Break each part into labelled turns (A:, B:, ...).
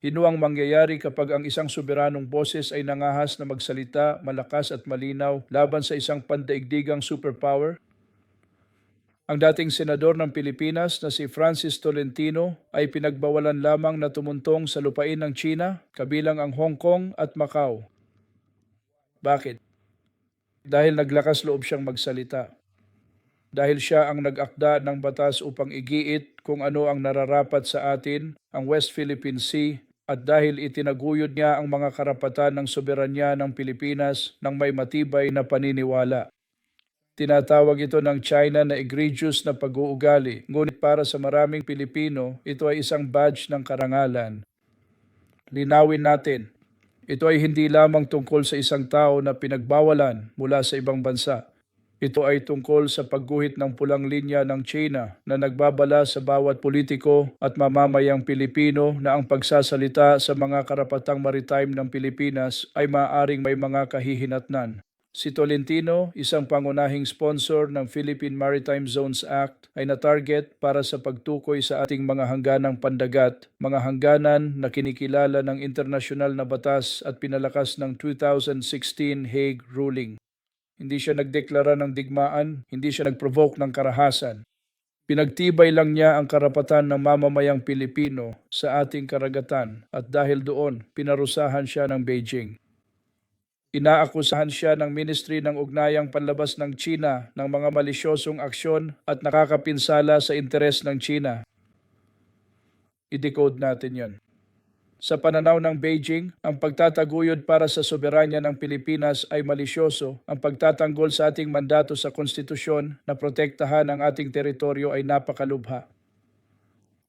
A: Hinuang mangyayari kapag ang isang soberanong boses ay nangahas na magsalita malakas at malinaw laban sa isang pandaigdigang superpower? Ang dating senador ng Pilipinas na si Francis Tolentino ay pinagbawalan lamang na tumuntong sa lupain ng China, kabilang ang Hong Kong at Macau. Bakit? Dahil naglakas loob siyang magsalita. Dahil siya ang nag-akda ng batas upang igiit kung ano ang nararapat sa atin, ang West Philippine Sea, at dahil itinaguyod niya ang mga karapatan ng soberanya ng Pilipinas ng may matibay na paniniwala. Tinatawag ito ng China na egregious na pag-uugali, ngunit para sa maraming Pilipino, ito ay isang badge ng karangalan. Linawin natin, ito ay hindi lamang tungkol sa isang tao na pinagbawalan mula sa ibang bansa. Ito ay tungkol sa pagguhit ng pulang linya ng China na nagbabala sa bawat politiko at mamamayang Pilipino na ang pagsasalita sa mga karapatang maritime ng Pilipinas ay maaring may mga kahihinatnan. Si Tolentino, isang pangunahing sponsor ng Philippine Maritime Zones Act, ay na-target para sa pagtukoy sa ating mga hangganang pandagat, mga hangganan na kinikilala ng internasyonal na batas at pinalakas ng 2016 Hague ruling. Hindi siya nagdeklara ng digmaan, hindi siya nagprovoke ng karahasan. Pinagtibay lang niya ang karapatan ng mamamayang Pilipino sa ating karagatan at dahil doon, pinarusahan siya ng Beijing. Inaakusahan siya ng Ministry ng Ugnayang Panlabas ng China ng mga malisyosong aksyon at nakakapinsala sa interes ng China. I-decode natin yon. Sa pananaw ng Beijing, ang pagtataguyod para sa soberanya ng Pilipinas ay malisyoso. Ang pagtatanggol sa ating mandato sa konstitusyon na protektahan ang ating teritoryo ay napakalubha.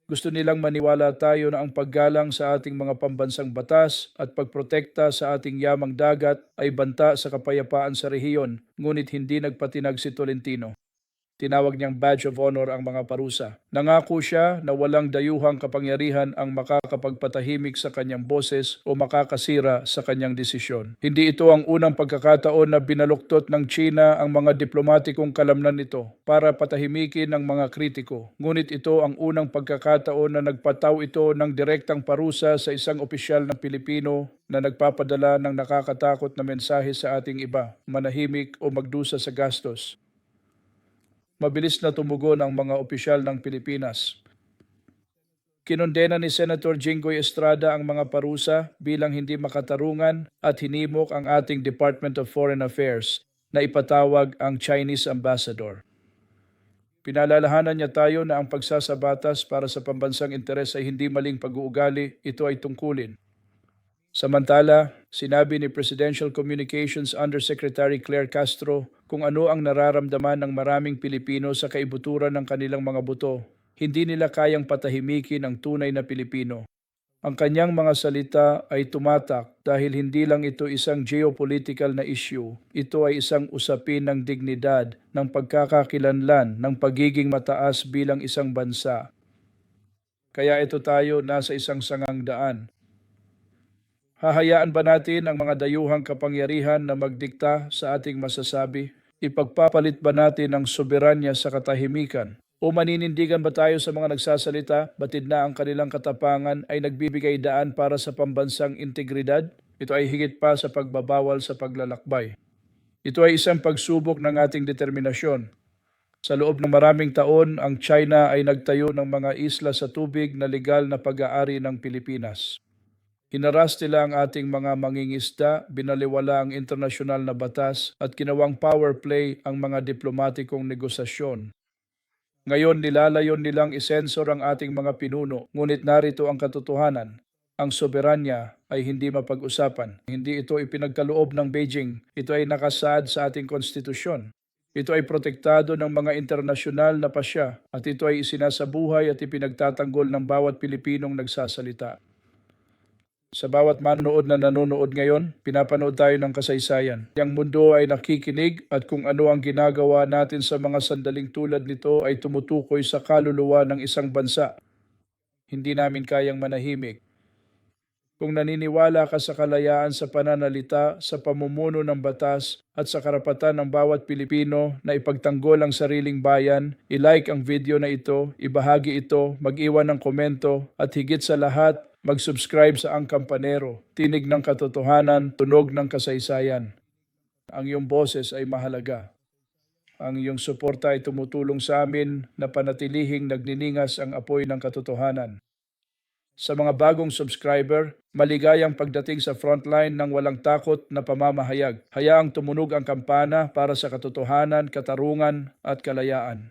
A: Gusto nilang maniwala tayo na ang paggalang sa ating mga pambansang batas at pagprotekta sa ating yamang dagat ay banta sa kapayapaan sa rehiyon, ngunit hindi nagpatinag si Tolentino. Tinawag niyang badge of honor ang mga parusa. Nangako siya na walang dayuhang kapangyarihan ang makakapagpatahimik sa kanyang boses o makakasira sa kanyang desisyon. Hindi ito ang unang pagkakataon na binaluktot ng China ang mga diplomatikong kalamnan nito para patahimikin ng mga kritiko. Ngunit ito ang unang pagkakataon na nagpataw ito ng direktang parusa sa isang opisyal ng Pilipino na nagpapadala ng nakakatakot na mensahe sa ating iba, manahimik o magdusa sa gastos mabilis na tumugon ang mga opisyal ng Pilipinas. Kinondena ni Senator Jinggoy Estrada ang mga parusa bilang hindi makatarungan at hinimok ang ating Department of Foreign Affairs na ipatawag ang Chinese Ambassador. Pinalalahanan niya tayo na ang pagsasabatas para sa pambansang interes ay hindi maling pag-uugali, ito ay tungkulin. Samantala, sinabi ni Presidential Communications Undersecretary Claire Castro kung ano ang nararamdaman ng maraming Pilipino sa kaibuturan ng kanilang mga buto. Hindi nila kayang patahimikin ang tunay na Pilipino. Ang kanyang mga salita ay tumatak dahil hindi lang ito isang geopolitical na issue, ito ay isang usapin ng dignidad, ng pagkakakilanlan, ng pagiging mataas bilang isang bansa. Kaya ito tayo nasa isang sangang daan. Hahayaan ba natin ang mga dayuhang kapangyarihan na magdikta sa ating masasabi? Ipagpapalit ba natin ang soberanya sa katahimikan? O maninindigan ba tayo sa mga nagsasalita, batid na ang kanilang katapangan ay nagbibigay daan para sa pambansang integridad? Ito ay higit pa sa pagbabawal sa paglalakbay. Ito ay isang pagsubok ng ating determinasyon. Sa loob ng maraming taon, ang China ay nagtayo ng mga isla sa tubig na legal na pag-aari ng Pilipinas. Hinaras nila ang ating mga mangingisda, binaliwala ang internasyonal na batas at kinawang power play ang mga diplomatikong negosasyon. Ngayon nilalayon nilang isensor ang ating mga pinuno, ngunit narito ang katotohanan. Ang soberanya ay hindi mapag-usapan. Hindi ito ipinagkaloob ng Beijing. Ito ay nakasaad sa ating konstitusyon. Ito ay protektado ng mga internasyonal na pasya at ito ay isinasabuhay at ipinagtatanggol ng bawat Pilipinong nagsasalita. Sa bawat manonood na nanonood ngayon, pinapanood tayo ng kasaysayan. Ang mundo ay nakikinig at kung ano ang ginagawa natin sa mga sandaling tulad nito ay tumutukoy sa kaluluwa ng isang bansa. Hindi namin kayang manahimik. Kung naniniwala ka sa kalayaan sa pananalita, sa pamumuno ng batas at sa karapatan ng bawat Pilipino na ipagtanggol ang sariling bayan, ilike ang video na ito, ibahagi ito, mag-iwan ng komento at higit sa lahat, Mag-subscribe sa Ang Kampanero, Tinig ng Katotohanan, Tunog ng Kasaysayan. Ang iyong boses ay mahalaga. Ang iyong suporta ay tumutulong sa amin na panatilihing nagniningas ang apoy ng katotohanan. Sa mga bagong subscriber, maligayang pagdating sa frontline ng walang takot na pamamahayag. Hayaang tumunog ang kampana para sa katotohanan, katarungan at kalayaan.